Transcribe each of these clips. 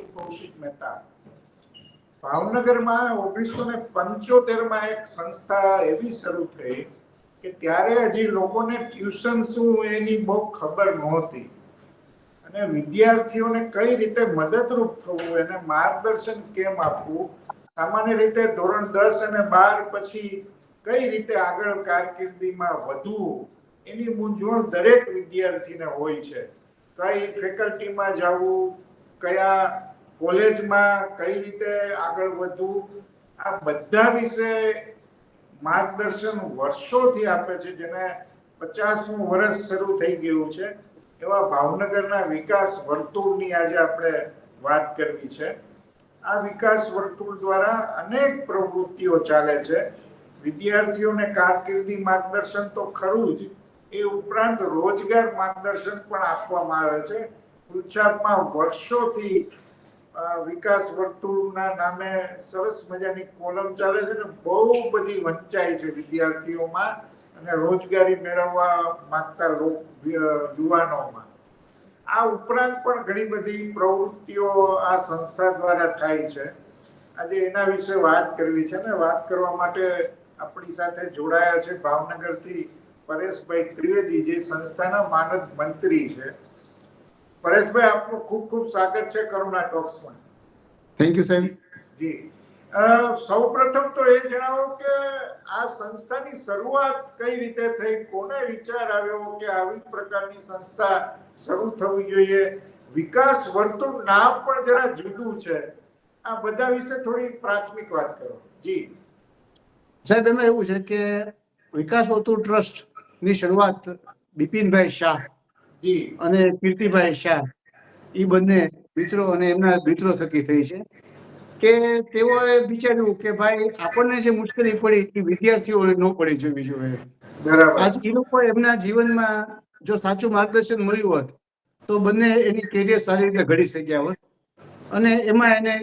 છું કૌશિક મહેતા. ભાવનગરમાં ઓગણીસો ને પંચોતેરમાં એક સંસ્થા એવી શરૂ થઈ કે ત્યારે હજી લોકોને ટ્યુશન શું એની બહુ ખબર નહોતી. અને વિદ્યાર્થીઓને કઈ રીતે મદદરૂપ થવું, એને માર્ગદર્શન કેમ આપવું, સામાન્ય રીતે ધોરણ દસ અને બાર પછી કઈ રીતે આગળ કારકિર્દીમાં વધવું, એની મૂંઝવણ દરેક વિદ્યાર્થીને હોય છે. કઈ ફેકલ્ટીમાં જવું, કયા કોલેજમાં કઈ રીતે આગળ વધવું, આ બધા વિશે માર્ગદર્શન વર્ષોથી આપે છે, જેને પચાસમું વર્ષ શરૂ થઈ ગયું છે, એવા ભાવનગરના વિકાસ વર્તુળની આજે આપણે વાત કરવી છે. આ વિકાસ વર્તુળ દ્વારા અનેક પ્રવૃત્તિઓ ચાલે છે. વિદ્યાર્થીઓને કારકિર્દી માર્ગદર્શન તો ખરું જ, એ ઉપરાંત રોજગાર માર્ગદર્શન પણ આપવામાં આવે છે. ગુજરાતમાં વર્ષોથી વિકાસ વર્તુળના નામે સરસ મજાની કોલમ ચાલે છે ને, બહુ બધી વંચાય છે વિદ્યાર્થીઓમાં અને રોજગારી મેળવવા માંગતા યુવાનોમાં. આ ઉપરાંત પણ ઘણી બધી પ્રવૃત્તિઓ આ સંસ્થા દ્વારા થાય છે. આજે એના વિશે વાત કરવી છે ને, વાત કરવા માટે આપણી સાથે જોડાયા છે ભાવનગરથી પરેશભાઈ ત્રિવેદી, જે સંસ્થાના માનદ મંત્રી છે. પરેશભાઈ આપનું ખૂબ ખૂબ સ્વાગત છે કરુણા ટોક્સમાં. થેન્ક યુ સાહેબ જી. સૌ પ્રથમ તો એ જણાવો કે આ સંસ્થાની શરૂઆત કઈ રીતે થઈ કોને વિચાર આવ્યો કે આવી પ્રકારની સંસ્થા શરૂ થવી જોઈએ? વિકાસ વર્તુળ નામ પણ જરા જુદું છે. આ બધા વિશે થોડી પ્રાથમિક વાત કરો. જી. સાહેબ એમાં એવું છે કે વિકાસ વર્તુળ ટ્રસ્ટની શરૂઆત બિપિનભાઈ શાહ જી. અને કીર્તિભાઈ શાહ એ બંને મિત્રો અને એમના મિત્રો થકી થઈ છે. કે તેઓએ વિચાર્યું કે ભાઈ આપણને જે મુશ્કેલી પડી એ વિદ્યાર્થીઓને ન પડી જોઈએ જોઈએ બરાબર. આજ એ લોકો એમના જીવનમાં જો સાચું માર્ગદર્શન મળ્યું હોત તો બંને એની કેરિયર સારી રીતે ઘડી શક્યા હોત. અને એમાં એને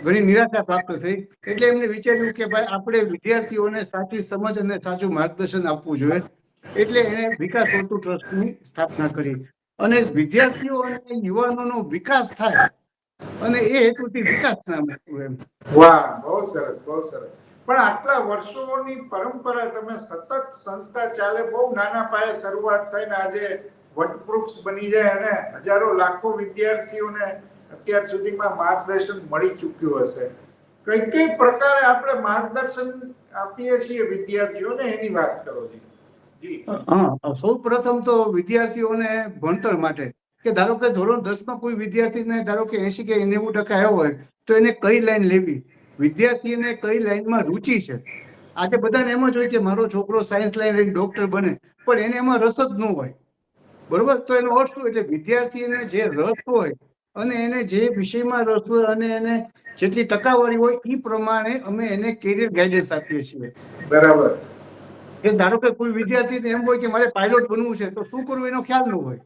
ઘણી નિરાશા પ્રાપ્ત થઈ. એટલે એમને વિચાર્યું કે ભાઈ આપણે વિદ્યાર્થીઓને સાચી સમજ અને સાચું માર્ગદર્શન આપવું જોઈએ. એટલે એને વિકાસ વર્તુળ ટ્રસ્ટની સ્થાપના કરી. અને વિદ્યાર્થીઓ અને યુવાનોનો વિકાસ થાય. અને એ હેતુથી વિકાસ નામ વાહ, બહુ સરસ બહુ સરસ. પણ આટલા વર્ષોની પરંપરા તમે સતત સંસ્થા ચાલે, બહુ નાના પાયે શરૂઆત થઈને આજે વટવૃક્ષ બની જાય અને હજારો લાખો વિદ્યાર્થીઓને અત્યાર સુધીમાં માર્ગદર્શન મળી ચૂક્યું હશે. કઈ કઈ પ્રકારે આપણે માર્ગદર્શન આપીએ છીએ વિદ્યાર્થીઓને? એની વાત કરો હા સૌ પ્રથમ તો વિદ્યાર્થીઓને ભણતર માટે કે ધારો કે ધોરણ દસમાં કોઈ વિદ્યાર્થીને ધારો કે એસી કે નેવું ટકા આવ્યો હોય તો એને કઈ લાઈન લેવી? વિદ્યાર્થીને કઈ લાઈનમાં રુચિ છે? આજે બધાને એમ જ હોય કે મારો છોકરો સાયન્સ લાઈન લઈને ડોક્ટર બને પણ એને એમાં રસ જ ન હોય. બરોબર? તો એનો અર્થ શું? એટલે વિદ્યાર્થીને જે રસ હોય અને એને જે વિષયમાં રસ હોય અને એને જેટલી ટકાવારી હોય એ પ્રમાણે અમે એને કેરિયર ગાઈડન્સ આપીએ છીએ. બરાબર. કે ધારો કે કોઈ વિદ્યાર્થી એમ હોય કે મારે પાયલોટ બનવું છે તો શું કરવું એનો ખ્યાલ ન હોય?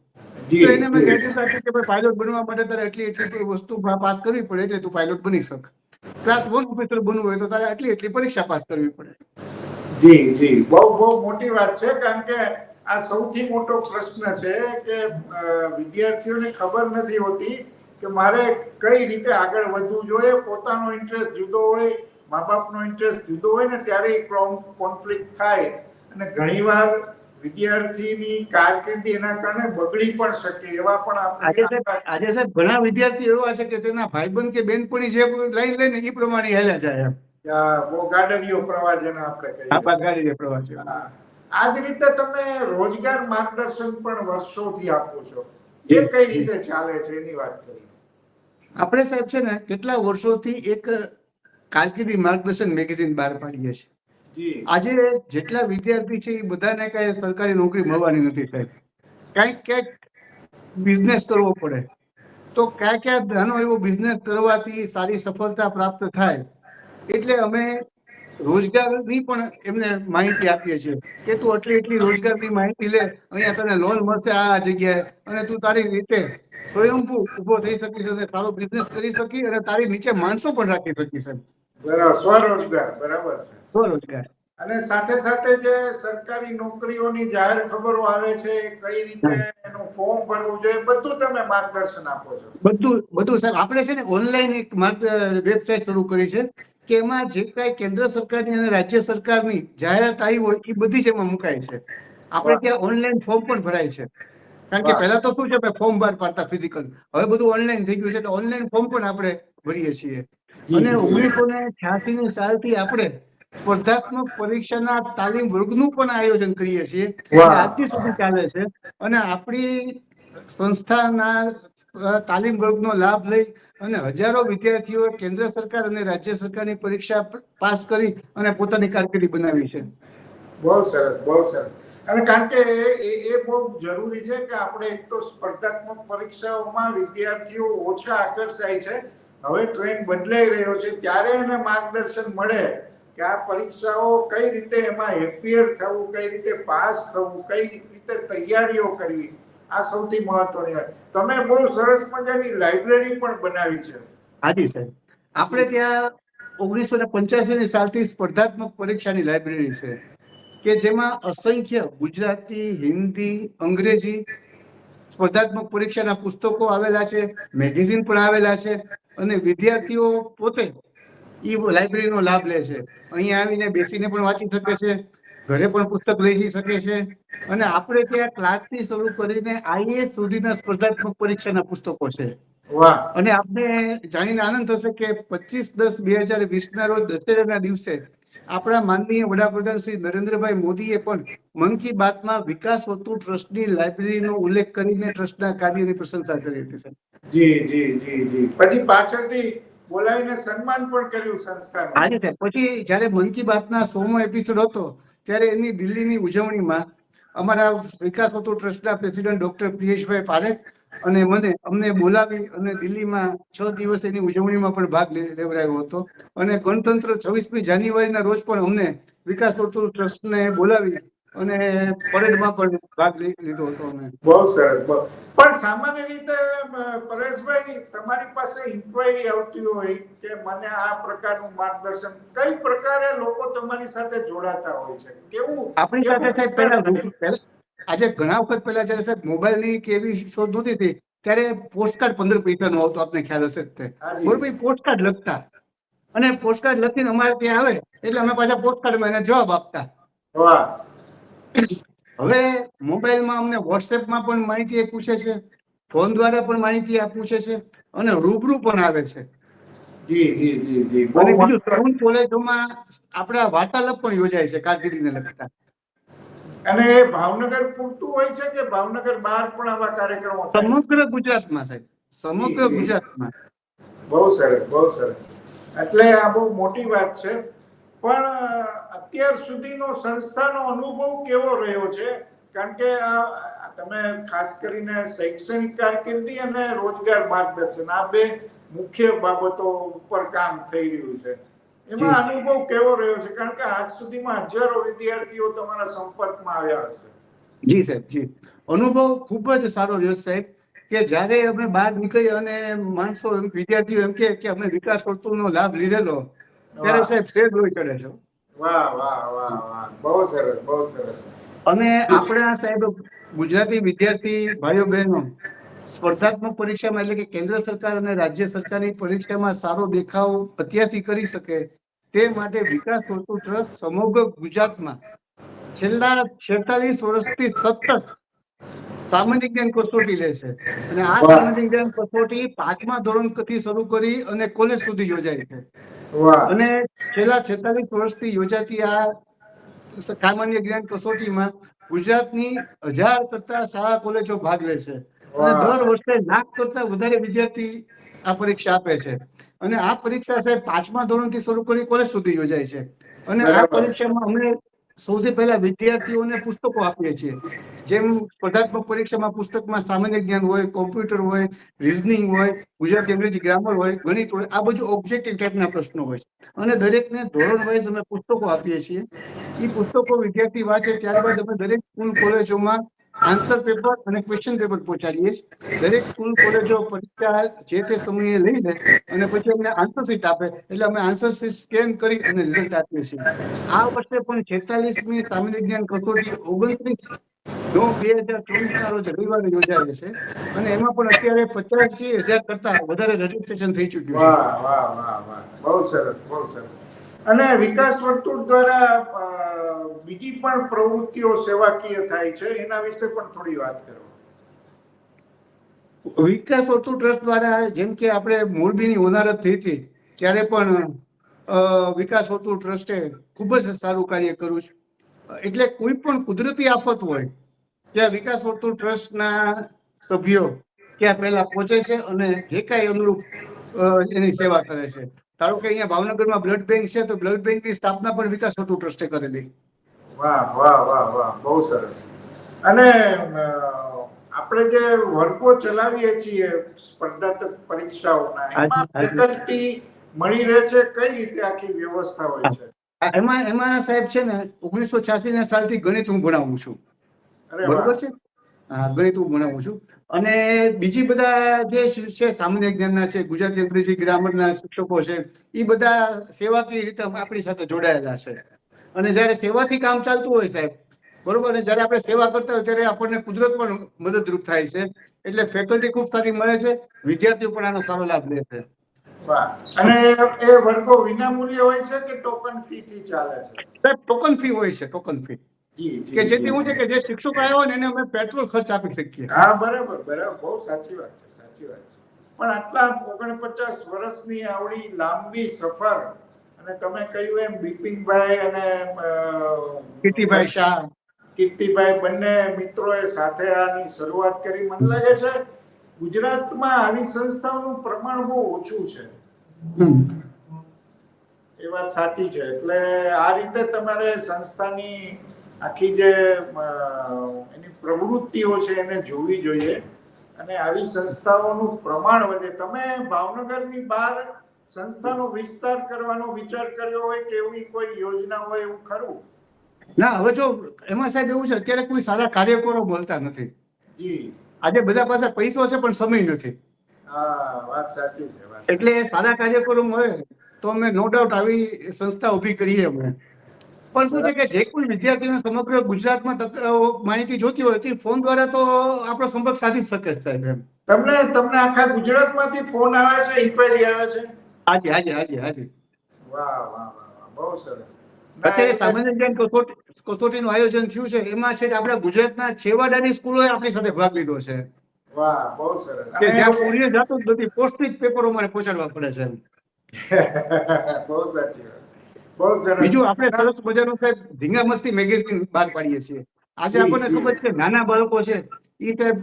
તો એને મેં જી. ગાઈડન્સ કે ભાઈ પાયલોટ બનવા માટે તારે એટલી એટલી વસ્તુ પાસ કરવી પડે એટલે તું પાયલોટ બની શક. ક્લાસ વન ઓફિસર બનવું હોય તો તારે આટલી એટલી પરીક્ષા પાસ કરવી પડે. જી જી. બહુ બહુ મોટી વાત છે કારણ કે આ સૌથી મોટો પ્રશ્ન છે કે વિદ્યાર્થીઓને ખબર નથી હોતી કે મારે કઈ રીતે આગળ વધવું જોઈએ પોતાનો ઇન્ટરેસ્ટ જુદો હોય મા બાપનો ઇન્ટરેસ્ટ જુદો હોય ને ત્યારે કોન્ફ્લિક્ટ થાય. અને ઘણીવાર વિદ્યાર્થીની કારકિર્દી એના કારણે બગડી પણ શકે એવા પણ આજે સાહેબ ઘણા વિદ્યાર્થીઓ એવા છે કે તેના ભાઈબંધ કે બેનપણી જે લઈ લઈને એ પ્રમાણે હેલા જાય એમ. બહુ ગાડરીઓ પ્રવાહ જેને આપણે કહીએ. આ બાદ ગાડી જે પ્રવાસ છે. આ જ રીતે તમે રોજગાર માર્ગદર્શન પણ વર્ષોથી આપો છો. જે કઈ રીતે ચાલે છે એની વાત કરીએ? આપણે સાહેબ છે ને કેટલા વર્ષોથી એક કારકિર્દી માર્ગદર્શન મેગેઝિન બહાર પાડીએ છીએ. આજે જેટલા વિદ્યાર્થી છે એ બધાને કઈ સરકારી નોકરી મળવાની નથી સાહેબ. ક્યાંક ક્યાંક બિઝનેસ કરવો પડે. તો ક્યાં ક્યાં નાનો એવો બિઝનેસ કરવાથી સારી સફળતા પ્રાપ્ત થાય એટલે અમે રોજગારની પણ એમને માહિતી આપીએ છીએ કે તું આટલી એટલી રોજગારની માહિતી લે, અહીંયા તને લોન મળશે આ જગ્યાએ અને તું તારી રીતે સ્વયંભૂ ઊભો થઈ શકીશ અને સારો બિઝનેસ કરી શકી અને તારી નીચે માણસો પણ રાખી શકીશ બરાબર, સ્વરોજગાર, બરાબર છે. સ્વરોજગાર. અને સાથે સાથે જે સરકારી નોકરીઓની જાહેર ખબરો આવે છે કઈ રીતે એનું ફોર્મ ભરવું જોઈએ બધું તમે માર્ગદર્શન આપો છો. બધું બધું સાહેબ. આપણે છે ને ઓનલાઈન એક વેબસાઇટ શરૂ કરી છે કે એમાં જે કાંઈ કેન્દ્ર સરકારની અને રાજ્ય સરકારની જાહેરાત આવી હોય એ બધી જ એમાં મુકાય છે. આપણે ત્યાં ઓનલાઈન ફોર્મ પણ ભરાય છે. કારણ કે પહેલા તો શું છે કે ફોર્મ બહાર પાડતા ફિઝિકલ. હવે બધું ઓનલાઈન થઈ ગયું છે એટલે ઓનલાઈન ફોર્મ પણ આપણે ભરીએ છીએ. અને ઓગણીસો ને છ્યાસી ની સાલથી આપણે સ્પર્ધાત્મક પરીક્ષાના તાલીમ વર્ગનું પણ આયોજન કરીએ છીએ. આજથી સુધી ચાલે છે. અને આપણી સંસ્થાના તાલીમ વર્ગનો લાભ લઈ અને હજારો વિદ્યાર્થીઓ કેન્દ્ર સરકાર અને રાજ્ય સરકારની પરીક્ષા પાસ કરી અને પોતાની કારકિર્દી બનાવી છે. બહુ સરસ બહુ સરસ. અને કારણ કે એ એ બહુ જરૂરી છે કે આપણે એક તો સ્પર્ધાત્મક પરીક્ષાઓમાં વિદ્યાર્થીઓ ઓછા આકર્ષાય છે. હવે ટ્રેન્ડ બદલાઈ રહ્યો છે. ત્યારે એને માર્ગદર્શન મળે. કે આ પરીક્ષાઓ કઈ રીતે એમાં એપિયર થવું, કઈ રીતે પાસ થવું, કઈ રીતે તૈયારીઓ કરવી, આ સૌથી મહત્વની વાત. તમે બહુ સરસ મજાની લાઇબ્રેરી પણ બનાવી છે. હાજી સાહેબ. આપણે ત્યાં ઓગણીસો ને પંચ્યાસી ની સાલથી સ્પર્ધાત્મક પરીક્ષાની લાઇબ્રેરી છે, કે જેમાં અસંખ્ય ગુજરાતી, હિન્દી, અંગ્રેજી સ્પર્ધાત્મક પરીક્ષાના પુસ્તકો આવેલા છે મેગેઝિન પણ આવેલા છે, અને વિદ્યાર્થીઓ પોતે એ લાઇબ્રેરીનો લાભ લે છે. અહીંયા આવીને બેસીને પણ વાંચી શકે છે ઘરે પણ પુસ્તક લઈ જઈ શકે છે. અને આપણે ત્યાં ક્લાસથી શરૂ કરીને આઈએએસ સુધીના સ્પર્ધાત્મક પરીક્ષાના પુસ્તકો છે. અને આપણે જાણીને આનંદ થશે કે પચીસ દસ બે હજાર વીસના રોજ દશેરાના દિવસે આપણા માનનીય વડાપ્રધાન શ્રી નરેન્દ્રભાઈ મોદીએ પણ મન કી બાતમાં વિકાસ હોતું ટ્રસ્ટની લાઇબ્રેરીનો ઉલ્લેખ કરીને ટ્રસ્ટના કાર્યની પ્રશંસા કરી હતી સર. જી જી જી જી. પછી પાછળથી બોલાવીને સન્માન પણ કર્યું સંસ્થાનું. પછી જ્યારે મન કી બાતના સોમો એપિસોડ હતો, ત્યારે એની દિલ્હીની ઉજવણીમાં અમારા વિકાસ હતો ટ્રસ્ટના પ્રેસિડેન્ટ ડોક્ટર પ્રિયેશભાઈ પારેખ અને મને, અમને બોલાવી અને દિલ્હીમાં છ દિવસ એની ઉજવણીમાં પણ ભાગ લેવડાવ્યો હતો. અને ગણતંત્ર છવ્વીસમી જાન્યુઆરીના રોજ પણ અમને વિકાસ ટ્રસ્ટને બોલાવી અને પરેડમાં પણ ભાગ લીધો હતો અમે. બહુ સરસ પણ સામાન્ય રીતે પરેશભાઈ તમારી પાસે ઇન્ક્વાયરી આવતી હોય કે મને આ પ્રકારનું માર્ગદર્શન કઈ પ્રકારે લોકો તમારી સાથે જોડાતા હોય છે? કેવું આપણી સાથે સાહેબ પહેલા આજે ઘણા વખત પહેલા જયારે સાહેબ મોબાઈલની કેવી શોધ નહોતી થઈ ત્યારે પોસ્ટકાર્ડ પંદર પૈસાનો આવતો આપને ખ્યાલ હશે જ. બરોબર પોસ્ટકાર્ડ લખતા. અને પોસ્ટકાર્ડ લખીને અમારે ત્યાં આવે એટલે અમે પાછા પોસ્ટકાર્ડમાં એને જવાબ આપતા. હવે મોબાઈલમાં અમને વોટ્સએપમાં પણ માહિતી એ પૂછે છે ફોન દ્વારા પણ માહિતી આ પૂછે છે અને રૂબરૂ પણ આવે છે. જી જી જી જી. અને બીજું મહત્વ- કોલેજોમાં આપણા વાર્તાલાપ પણ યોજાય છે કારકિર્દીને લગતા. અને એ ભાવનગર પૂરતું હોય છે કે ભાવનગર બહાર પણ આવા કાર્યક્રમો સમગ્ર ગુજરાતમાં સાહેબ સમગ્ર. ગુજરાતમાં. બહુ સરસ બહુ સરસ. એટલે આ બહુ મોટી વાત છે. પણ અત્યાર સુધીનો સંસ્થાનો અનુભવ કેવો રહ્યો છે? કારણ કે આ તમે ખાસ કરીને શૈક્ષણિક કારકિર્દી અને રોજગાર માર્ગદર્શન આ બે મુખ્ય બાબતો ઉપર કામ થઈ રહ્યું છે. એમાં અનુભવ કેવો રહ્યો છે? કારણ કે આજ સુધીમાં હજારો વિદ્યાર્થીઓ તમારા સંપર્કમાં આવ્યા હશે. જી સાહેબ જી. અનુભવ ખૂબ જ સારો રહ્યો છે, સાહેબ કે જ્યારે અમે બહાર નીકળી અને માણસો એમ વિદ્યાર્થીઓ એમ કે અમે વિકાસ વર્તુળનો લાભ લીધેલો ત્યારે સાહેબ શેર લોહી ચડે છે. વાહ વાહ વાહ વાહ. બહુ સરસ બહુ સરસ. અને આપણા સાહેબ ગુજરાતી વિદ્યાર્થી ભાઈઓ બહેનો સ્પર્ધાત્મક પરીક્ષામાં એટલે કે કેન્દ્ર સરકાર અને રાજ્ય સરકારની પરીક્ષામાં સારો દેખાવ અત્યારથી કરી શકે તે માટે વિકાસ કરતો ટ્રસ્ટ સમગ્ર ગુજરાતમાં છેલ્લા છેતાલીસ વર્ષથી સતત સામાન્ય જ્ઞાન કસોટી લે છે. અને આ. સામાન્ય જ્ઞાન કસોટી પાંચમા ધોરણથી શરૂ કરી અને કોલેજ સુધી યોજાય છે. અને છેલ્લા છેતાલીસ વર્ષથી યોજાતી આ સામાન્ય જ્ઞાન કસોટીમાં ગુજરાતની હજાર કરતા શાળા કોલેજો ભાગ લે છે. અને દર વર્ષે લાખ કરતા વધારે વિદ્યાર્થી આ પરીક્ષા આપે છે. અને આ પરીક્ષા સાહેબ પાંચમા ધોરણથી શરૂ કરી કોલેજ સુધી યોજાય છે. અને આ પરીક્ષામાં અમે સૌથી પહેલા વિદ્યાર્થીઓને પુસ્તકો આપીએ છીએ. જેમ સ્પર્ધાત્મક પરીક્ષામાં પુસ્તકમાં સામાન્ય જ્ઞાન હોય, કોમ્પ્યુટર હોય રિઝનિંગ હોય, ગુજરાતી, અંગ્રેજી ગ્રામર હોય, ગણિત હોય, આ બધું ઓબ્જેક્ટિવ ટાઈપના પ્રશ્નો હોય છે. અને દરેકને ધોરણ વાઇઝ અમે પુસ્તકો આપીએ છીએ. એ પુસ્તકો વિદ્યાર્થી વાંચે ત્યારબાદ અમે દરેક સ્કૂલ, કોલેજોમાં આન્સર પેપર અને ક્વેશ્ચન પેપર પહોંચાડીએ. દરેક સ્કૂલ કોલેજો પરીક્ષા જે તે સમયે લઈ લે અને પછી અમને આન્સર શીટ આપે. એટલે અમે આન્સર શીટ સ્કેન કરી અને રિઝલ્ટ આપીએ છીએ. આ વર્ષે પણ છેતાલીસમી સામાન્ય જ્ઞાન કસોટી ઓગણત્રીસ નો બે હજાર ચોવીસ ના રોજ રવિવારે યોજાયેલ છે. અને એમાં પણ અત્યારે પચાસી હજાર કરતા વધારે રજીસ્ટ્રેશન થઈ ચુક્યું છે. બહુ સરસ બહુ સરસ. અને વિકાસ વર્તુળ દ્વારા બીજી પણ પ્રવૃત્તિઓ સેવાકીય થાય છે, એના વિશે પણ થોડી વાત કરો. વિકાસ વર્તુળ ટ્રસ્ટ દ્વારા જેમ કે આપણે મોરબીની હોનારત થઈ હતી, ત્યારે પણ વિકાસ વર્તુળ ટ્રસ્ટે ખૂબ જ સારું કાર્ય કર્યું છે. એટલે કોઈ પણ કુદરતી આફત હોય, ત્યાં વિકાસ વર્તુળ ટ્રસ્ટના સભ્યો ત્યાં પહેલા પહોંચે છે અને જે કાંઈ અનુરૂપ એની સેવા કરે છે. ધારો કે અહીંયા ભાવનગરમાં બ્લડ બેંક છે તો બ્લડ બેંકની સ્થાપના પણ વિકાસ વર્તુળ ટ્રસ્ટે કરેલી. વાહ વાહ વાહ વાહ બહુ સરસ. અને આપણે જે વર્ગો ચલાવીએ છીએ સ્પર્ધાત્મક પરીક્ષાઓના એમાં. ફેકલ્ટી મળી રહે છે? કઈ રીતે આખી વ્યવસ્થા હોય છે? એમાં એમાં સાહેબ છે ને ઓગણીસો છ્યાસી ના સાલથી ગણિત હું ભણાવું છું. બરોબર છે? હા ગણિત હું ભણાવું છું. અને બીજી બધા જે છે સામાન્ય જ્ઞાનના છે ગુજરાતી અંગ્રેજી ગ્રામરના શિક્ષકો છે એ બધા સેવાકીય રીતે આપણી સાથે જોડાયેલા છે. અને જ્યારે સેવાથી કામ ચાલતું હોય સાહેબ બરોબર? અને જ્યારે આપણે સેવા કરતા હોય ત્યારે આપણને કુદરત પણ મદદરૂપ થાય છે. એટલે ફેકલ્ટી ખૂબ સારી મળે છે વિદ્યાર્થીઓ પણ આનો સારો લાભ લે છે. અને એ વર્ગો વિનામૂલ્ય હોય છે કે ટોકન ફી થી ચાલે છે? સાહેબ ટોકન ફી હોય છે ટોકન ફી કે જેથી હું છે કે જે શિક્ષકો આવ્યો ને એને અમે પેટ્રોલ ખર્ચ આપી શકીએ. હા બરાબર બરાબર. બહુ સાચી વાત છે સાચી વાત છે. પણ આટલા ઓગણપચાસ વર્ષની આવડી લાંબી સફર અને તમે કહ્યું એમ બિપિનભાઈ અને કીર્તિભાઈ શાહ. કીર્તિભાઈ બંને મિત્રોએ સાથે આની શરૂઆત કરી. મને લાગે છે ગુજરાતમાં આવી સંસ્થાઓનું પ્રમાણ બહુ ઓછું છે. એ વાત સાચી છે. એટલે આ રીતે તમારે સંસ્થાની આખી જે એની પ્રવૃત્તિઓ છે એને જોવી જોઈએ અને આવી સંસ્થાઓનું પ્રમાણ વધે. તમે ભાવનગરની બહાર સંસ્થાનો વિસ્તાર કરવાનો વિચાર કર્યો હોય કે એવી કોઈ યોજના હોય એવું ખરું? ના હવે જો એમાં સાહેબ એવું છે અત્યારે કોઈ સારા કાર્યકરો બોલતા નથી. જી. આજે બધા પાસે પૈસો છે પણ સમય નથી. હા વાત સાચી છે. એટલે સારા કાર્યકરો મળે તો અમે નો ડાઉટ આવી સંસ્થા ઊભી કરીએ અમે. પણ શું છે કે જે કોઈ વિદ્યાર્થીને સમગ્ર ગુજરાતમાં માહિતી જોતી હોય તો ફોન દ્વારા તો આપણો સંપર્ક સાધી શકે છે સાહેબ એમ. તમને તમને આખા ગુજરાતમાંથી ફોન આવે છે ઇન્ક્વાયરી આવે છે? હાજી હાજી હાજી હાજી. વાહ વાહ બહુ સરસ. અત્યારે સામાન્ય જ્ઞાન કસોટી કસોટીનું આયોજન થયું છે એમાં છે આપણા ગુજરાતના છેવાડાની સ્કૂલોએ આપણી સાથે ભાગ લીધો છે. વાહ બહુ સરસ. કે જ્યાં કુરિયર જતું જ નથી પોસ્ટિક પેપરો અમારે પહોંચાડવા પડે છે બહુ સાચી બીજું આપણે સરસ મજાનું સાહેબ ધીંગા મસ્તી મેગેઝિન બહાર પાડીએ છીએ. આજે આપણને ખબર છે નાના બાળકો છે એ સાહેબ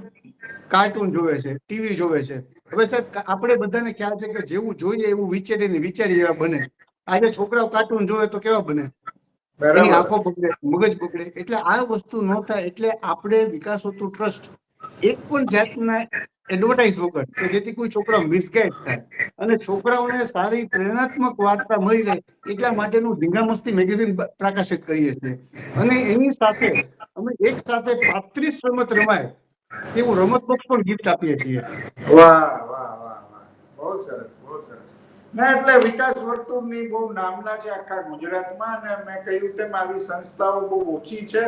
કાર્ટૂન જોવે છે ટીવી જોવે છે. હવે સાહેબ આપણે બધાને ખ્યાલ છે કે જેવું જોઈએ એવું વિચારીને વિચારી એવા બને. આજે છોકરાઓ કાર્ટૂન જોવે તો કેવા બને? આંખો બગડે મગજ બગડે. એટલે આ વસ્તુ ન થાય એટલે આપણે વિકાસ હોતું ટ્રસ્ટ એક પણ જાતના એડવર્ટાઇઝ વગર કે જેથી કોઈ છોકરા મિસગાઈડ થાય. અને છોકરાઓને સારી પ્રેરણાત્મક વાર્તા મળી રહે, એટલા માટેનું ધીંગા મેગેઝિન પ્રકાશિત કરીએ છીએ. અને એની સાથે અમે એક સાથે પાંત્રીસ રમત રમાય એવું રમત બોક્સ પણ ગિફ્ટ આપીએ છીએ. વાહ વાહ વાહ વાહ. બહુ સરસ બહુ સરસ. ના, એટલે વિકાસ વર્તુળની બહુ નામના છે આખા ગુજરાતમાં, અને મેં કહ્યું તેમ આવી સંસ્થાઓ બહુ ઓછી છે.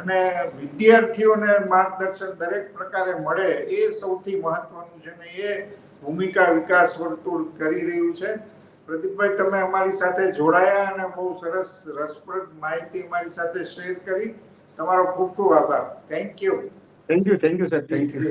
અને વિદ્યાર્થીઓને માર્ગદર્શન દરેક પ્રકારે મળે એ સૌથી મહત્વનું છે ને એ ભૂમિકા વિકાસ વર્તુળ કરી રહ્યું છે. પ્રદીપભાઈ તમે અમારી સાથે જોડાયા અને બહુ સરસ રસપ્રદ માહિતી અમારી સાથે શેર કરી. તમારો ખૂબ ખૂબ આભાર. Thank you thank you thank you sir thank you